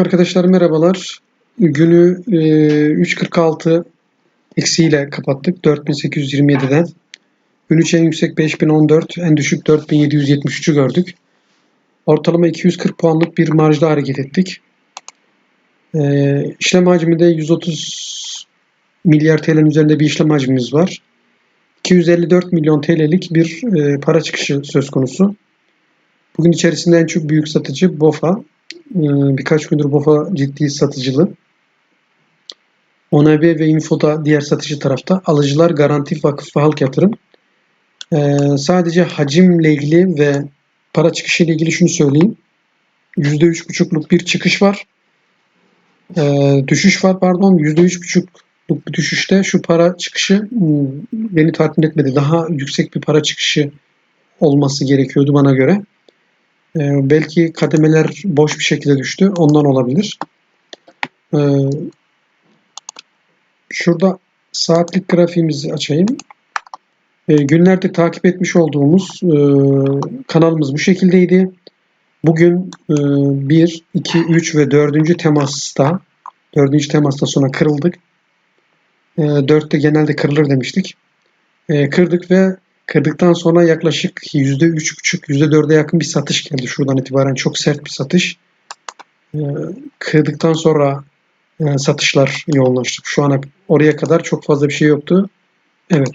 Arkadaşlar merhabalar. Günü e, 3.46 eksiyle kapattık 4827'den. Gün en yüksek 5014, en düşük 4773'ü gördük. Ortalama 240 puanlık bir marjda hareket ettik. E, işlem hacmi de 130 milyar TL'nin üzerinde bir işlem hacmimiz var. 254 milyon TL'lik bir e, para çıkışı söz konusu. Bugün içerisinde en çok büyük satıcı BOFA. Ee, birkaç gündür BOFA ciddi satıcılı. ONB ve Info'da diğer satıcı tarafta. Alıcılar Garanti Vakıf ve Halk Yatırım. Ee, sadece hacimle ilgili ve para çıkışı ile ilgili şunu söyleyeyim. %3,5'luk bir çıkış var. Ee, düşüş var pardon. %3,5'luk bir düşüşte şu para çıkışı hmm, beni tatmin etmedi. Daha yüksek bir para çıkışı olması gerekiyordu bana göre. Ee, belki kademeler boş bir şekilde düştü. Ondan olabilir. Ee, şurada saatlik grafiğimizi açayım. Ee, günlerde takip etmiş olduğumuz e, kanalımız bu şekildeydi. Bugün e, 1, 2, 3 ve 4. temasta 4. temasta sonra kırıldık. E, 4'te genelde kırılır demiştik. E, kırdık ve Kırdıktan sonra yaklaşık %3,5, %4'e yakın bir satış geldi şuradan itibaren. Çok sert bir satış. Ee, kırdıktan sonra e, satışlar yoğunlaştı. Şu ana oraya kadar çok fazla bir şey yoktu. Evet.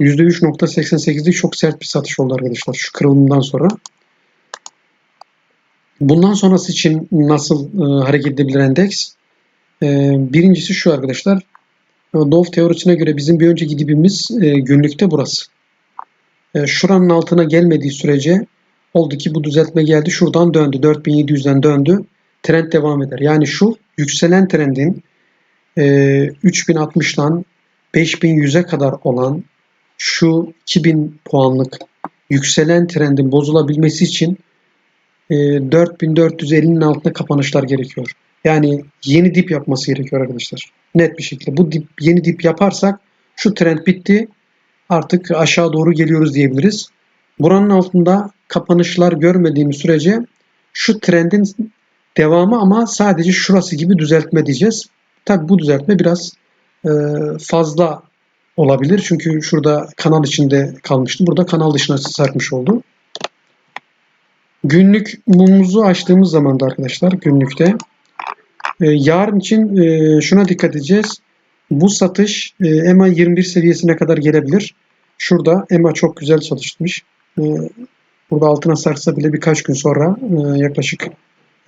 %3.88'lik çok sert bir satış oldu arkadaşlar şu kırılımdan sonra. Bundan sonrası için nasıl e, hareket edebilir endeks? E, birincisi şu arkadaşlar. Dove teorisine göre bizim bir önceki dibimiz günlükte burası. E, şuranın altına gelmediği sürece oldu ki bu düzeltme geldi. Şuradan döndü. 4700'den döndü. Trend devam eder. Yani şu yükselen trendin e, 3060'dan 5100'e kadar olan şu 2000 puanlık yükselen trendin bozulabilmesi için e, 4450'nin altında kapanışlar gerekiyor. Yani yeni dip yapması gerekiyor arkadaşlar. Net bir şekilde. Bu dip, yeni dip yaparsak şu trend bitti artık aşağı doğru geliyoruz diyebiliriz. Buranın altında kapanışlar görmediğimiz sürece şu trendin devamı ama sadece şurası gibi düzeltme diyeceğiz. Tabi bu düzeltme biraz e, fazla olabilir. Çünkü şurada kanal içinde kalmıştı. Burada kanal dışına sarkmış oldu. Günlük mumumuzu açtığımız zaman da arkadaşlar günlükte e, yarın için e, şuna dikkat edeceğiz. Bu satış e, EMA 21 seviyesine kadar gelebilir. Şurada EMA çok güzel çalışmış. E, burada altına sarsa bile birkaç gün sonra e, yaklaşık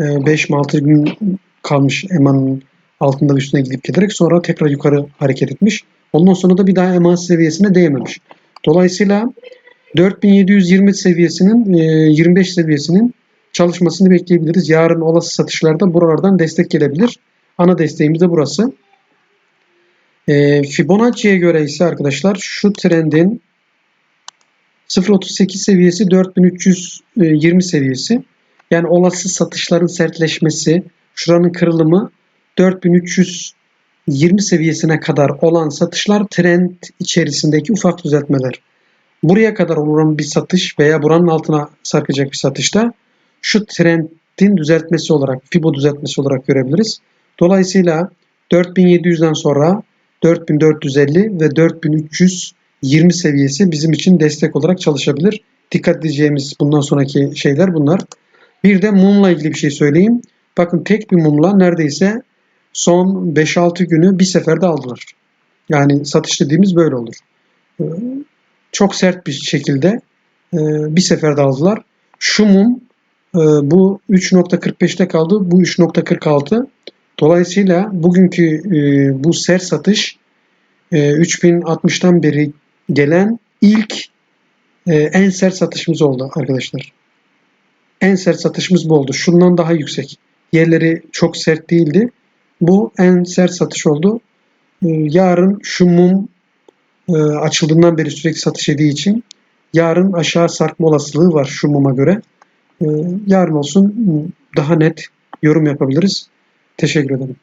e, 5 mi 6 gün kalmış EMA'nın altında üstüne gidip giderek sonra tekrar yukarı hareket etmiş. Ondan sonra da bir daha EMA seviyesine değmemiş. Dolayısıyla 4720 seviyesinin 25 seviyesinin çalışmasını bekleyebiliriz. Yarın olası satışlarda buralardan destek gelebilir. Ana desteğimiz de burası. E, Fibonacci'ye göre ise arkadaşlar şu trendin 0.38 seviyesi 4320 seviyesi. Yani olası satışların sertleşmesi, şuranın kırılımı 4320 seviyesine kadar olan satışlar trend içerisindeki ufak düzeltmeler. Buraya kadar olan bir satış veya buranın altına sarkacak bir satışta şu trendin düzeltmesi olarak, Fibo düzeltmesi olarak görebiliriz. Dolayısıyla 4700'den sonra 4450 ve 4320 seviyesi bizim için destek olarak çalışabilir. Dikkat edeceğimiz bundan sonraki şeyler bunlar. Bir de mumla ilgili bir şey söyleyeyim. Bakın tek bir mumla neredeyse son 5-6 günü bir seferde aldılar. Yani satış dediğimiz böyle olur. Ee, çok sert bir şekilde e, bir seferde aldılar. Şu mum e, bu 3.45'te kaldı. Bu 3.46. Dolayısıyla bugünkü e, bu sert satış e, 3060'tan beri gelen ilk e, en sert satışımız oldu arkadaşlar. En sert satışımız bu oldu. Şundan daha yüksek. Yerleri çok sert değildi. Bu en sert satış oldu. E, yarın şu mum e, açıldığından beri sürekli satış ediği için yarın aşağı sarkma olasılığı var şu muma göre. E, yarın olsun daha net yorum yapabiliriz. Teşekkür ederim.